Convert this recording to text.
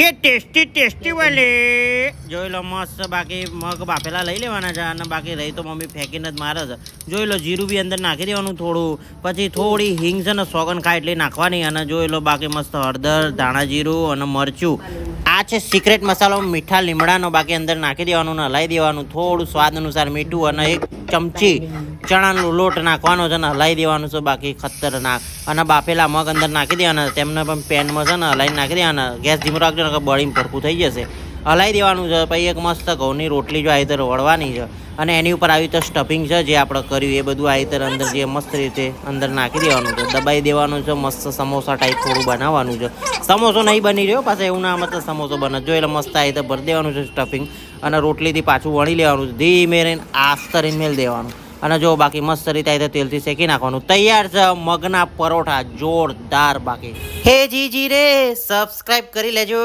એ tasty tasty વાલે. જોઈ લો મસ્ત, બાકી મગ બાફેલા લઈ લેવાના છે અને બાકી રહી તો મમ્મી ફેંકીને જ મારે છે. જોઈ લો જીરું બી અંદર નાખી દેવાનું થોડું. પછી થોડી હિંગ છે ને સોગન ખાય એટલી નાખવાની અને જોઈ લો બાકી મસ્ત હળદર, ધાણા જીરું અને મરચું. આ છે સિક્રેટ મસાલો મીઠા લીમડાનો બાકી અંદર નાખી દેવાનું ને હલાવી દેવાનું. થોડું સ્વાદ અનુસાર મીઠું અને એક ચમચી, ચણાનો લોટ નાખવાનો છે ને હલાવી દેવાનું છે, બાકી ખતરનાક અને બાફેલા મગ અંદર નાખી દેવાના તેમને પણ પેનમાં છે ને હલાવી નાખી દેવાના ગેસ ધીમો રાખજો ને બળીને ભરપું થઈ જશે. હલાઈ દેવાનું છે. પછી એક મસ્ત ઘઉંની રોટલી જો આવી રીતે વળવાની છે. અને એની ઉપર આવી રીતે સ્ટફિંગ છે જે આપણે કર્યું, એ બધું આવી રીતે અંદર જે મસ્ત રીતે અંદર નાખી દેવાનું છે. દબાઈ દેવાનું છે, મસ્ત સમોસા ટાઈપ થોડું બનાવવાનું છે. સમોસો નહીં બની રહ્યો, પાછા એવું ના મતલબ સમોસો બને. જો એટલે મસ્ત આવી રીતે ભરી દેવાનું છે સ્ટફિંગ અને રોટલીથી પાછું વણી લેવાનું છે. ધીમે રહીને આસ્તરીને મેલ દેવાનું. અને જો બાકી મસ્ત રીતે આવી રીતે તેલથી શેકી નાખવાનું. તૈયાર છે મગના પરોઠા, જોરદાર બાકી. હે જી જી રે સબસ્ક્રાઇબ કરી લેજો.